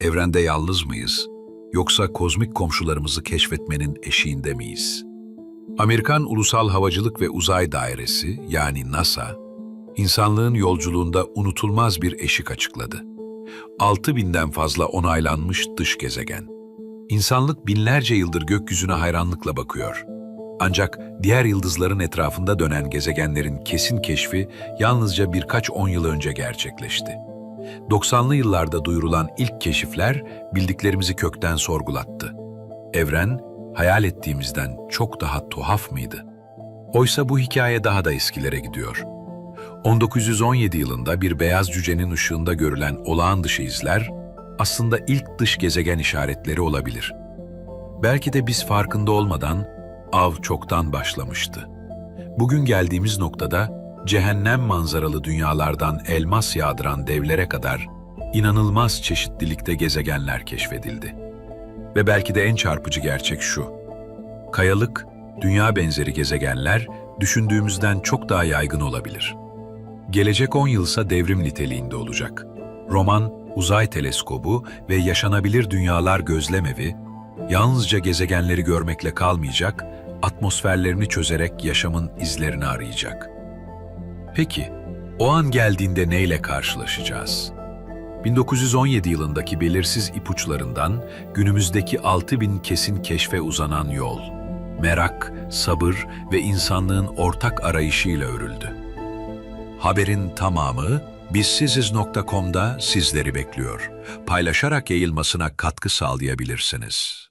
Evrende yalnız mıyız? Yoksa kozmik komşularımızı keşfetmenin eşiğinde miyiz? Amerikan Ulusal Havacılık ve Uzay Dairesi yani NASA, insanlığın yolculuğunda unutulmaz bir eşik açıkladı. 6000'den fazla onaylanmış dış gezegen. İnsanlık binlerce yıldır gökyüzüne hayranlıkla bakıyor. Ancak diğer yıldızların etrafında dönen gezegenlerin kesin keşfi yalnızca birkaç on yıl önce gerçekleşti. 90'lı yıllarda duyurulan ilk keşifler bildiklerimizi kökten sorgulattı. Evren, hayal ettiğimizden çok daha tuhaf mıydı? Oysa bu hikaye daha da eskilere gidiyor. 1917 yılında bir beyaz cücenin ışığında görülen olağan dışı izler, aslında ilk dış gezegen işaretleri olabilir. Belki de biz farkında olmadan av çoktan başlamıştı. Bugün geldiğimiz noktada cehennem manzaralı dünyalardan elmas yağdıran devlere kadar inanılmaz çeşitlilikte gezegenler keşfedildi. Ve belki de en çarpıcı gerçek şu. Kayalık, dünya benzeri gezegenler düşündüğümüzden çok daha yaygın olabilir. Gelecek 10 yılsa devrim niteliğinde olacak. Roman, uzay teleskobu ve yaşanabilir dünyalar gözlemevi, yalnızca gezegenleri görmekle kalmayacak, atmosferlerini çözerek yaşamın izlerini arayacak. Peki, o an geldiğinde neyle karşılaşacağız? 1917 yılındaki belirsiz ipuçlarından günümüzdeki 6000 kesin keşfe uzanan yol, merak, sabır ve insanlığın ortak arayışıyla örüldü. Haberin tamamı bizsiziz.com'da sizleri bekliyor. Paylaşarak yayılmasına katkı sağlayabilirsiniz.